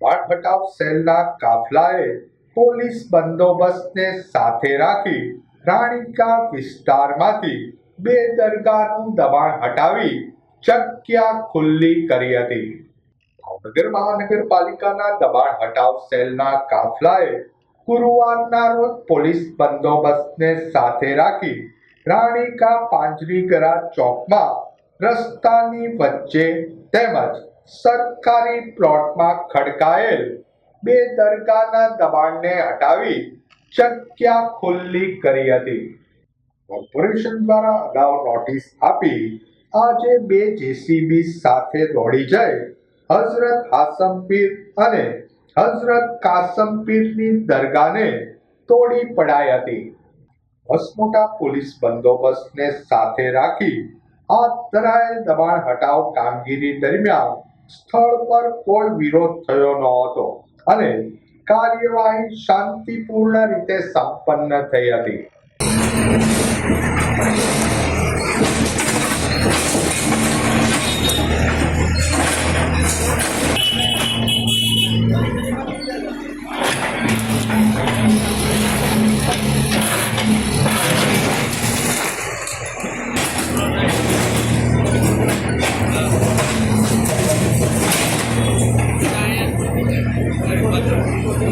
દબાણ હટાવ સેલના કાફલાએ પોલીસ બંદોબસ્તને સાથે રાખી રાણીકા વિસ્તારમાંથી બે દરગાહનું દબાણ હટાવી ચક્યા ખુલ્લી કરી હતી. ભાવનગર મહાનગરપાલિકાના દબાણ હટાવ સેલના કાફલાએ ગુરુવારના રોજ પોલીસ બંદોબસ્તને સાથે રાખી રાણીકા પાંજરીગરા ચોકમાં રસ્તાની વચ્ચે તેમજ સરકારી પ્લોટમાં ખડકાયેલ બે દરગાહના દબાણને હટાવી ચક્યા ખુલ્લી કરી હતી. કોર્પોરેશન દ્વારા અગાઉ નોટિસ આપી આજે બે જેસીબી સાથે દોડી જઈ હઝરત હાસમપીર અને હઝરત કાસમપીરની દરગાહને તોડી પડાઈ હતી. વસમોટા પોલીસ બંદોબસ્તને સાથે રાખી હાથ ધરાયેલ દબાણ હટાવ કામગીરી દરમિયાન સ્થળ પર કોઈ વિરોધ થયો ન હતો અને કાર્યવાહી શાંતિપૂર્ણ રીતે સંપન્ન થઈ હતી.